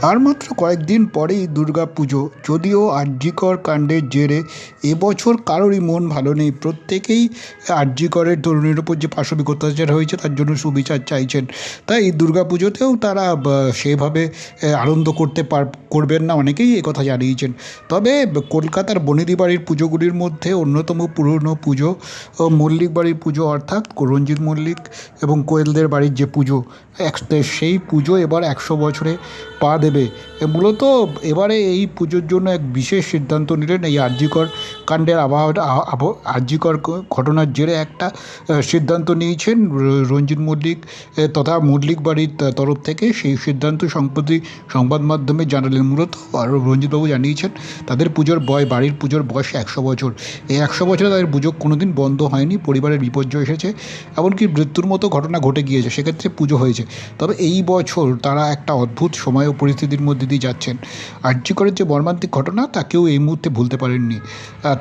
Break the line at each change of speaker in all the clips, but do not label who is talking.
আর মাত্র কয়েকদিন পরেই দুর্গা পুজো যদিও আর্যিকর কাণ্ডের জেরে এবছর কারোরই মন ভালো নেই। প্রত্যেকেই আর্যিকরের তরুণীর উপর যে পাশবিক অত্যাচার হয়েছে, তার জন্য সুবিচার চাইছেন। তাই দুর্গা পুজোতেও তারা সেভাবে আনন্দ করতে পার করবেন না, অনেকেই কথা জানিয়েছেন। তবে কলকাতার বনেদি বাড়ির পুজোগুলির মধ্যে অন্যতম পুরনো পুজো মল্লিক বাড়ির পুজো অর্থাৎ রঞ্জিত মল্লিক এবং কোয়েলদের বাড়ির যে পুজো, এক সেই পুজো এবার একশো বছরে পা দেবে। মূলত এবারে এই পুজোর জন্য এক বিশেষ সিদ্ধান্ত নিলেন এই আরজিকর কাণ্ডের আবহাওয়াটা আর্যিকর ঘটনার জেরে একটা সিদ্ধান্ত নিয়েছেন রঞ্জিত মল্লিক তথা মল্লিক বাড়ির তরফ থেকে সেই সিদ্ধান্ত সম্প্রতি সংবাদ মাধ্যমে জানালেন। মূলত আর রঞ্জিতবাবু জানিয়েছেন, তাদের পুজোর বয়, বাড়ির পুজোর বয়স একশো বছর। এই একশো বছরে তাদের পুজো কোনোদিন বন্ধ হয়নি, পরিবারের বিপর্যয় এসেছে, এমনকি মৃত্যুর মতো ঘটনা ঘটে গিয়েছে, সেক্ষেত্রে পুজো হয়েছে। তবে এই বছর তারা একটা অদ্ভুত সময় ও পরিস্থিতির মধ্যে দিয়ে যাচ্ছেন। আর্যিকরের যে মর্মান্তিক ঘটনা, তা কেউ এই মুহূর্তে ভুলতে পারেননি।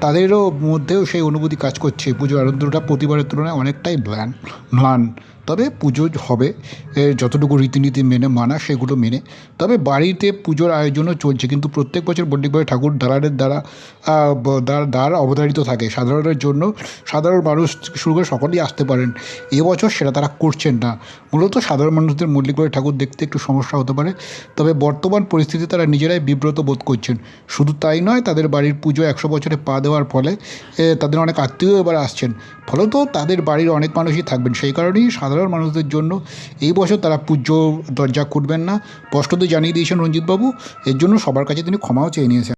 তাদেরও মধ্যেও সেই অনুভূতি কাজ করছে। পুজোর আনন্দটা প্রতিবারের তুলনায় অনেকটাই ম্লান ম্লান তবে পুজো হবে যতটুকু রীতিনীতি মেনে মানা, সেগুলো মেনে। তবে বাড়িতে পুজোর আয়োজনও চলছে। কিন্তু প্রত্যেক বছর বন্ডিকবাড়ি ঠাকুর দালারের দ্বারা দ্বার দ্বার অবধারিত থাকে। সাধারণের জন্য সাধারণ মানুষ শুরু করে সকলেই আসতে পারেন। এবছর সেটা তারা করছেন না। মূলত সাধারণ মানুষদের মল্লিকবাড়ি ঠাকুর দেখতে একটু সমস্যা হতে পারে। তবে বর্তমান পরিস্থিতি তারা নিজেরাই বিব্রত বোধ করছেন। শুধু তাই নয়, তাদের বাড়ির পুজো একশো বছরে পা দেওয়ার ফলে তাদের অনেক আত্মীয় এবার আসছেন। ফলত তাদের বাড়ির অনেক মানুষই থাকবেন। সেই কারণেই সাধারণ মানুষদের জন্য এই বছর তারা পুজো দরজা খুলবেন না। স্পষ্টত জানিয়ে দিয়েছেন রঞ্জিতবাবু এর জন্য সবার কাছে তিনি ক্ষমাও চেয়ে নিয়েছেন।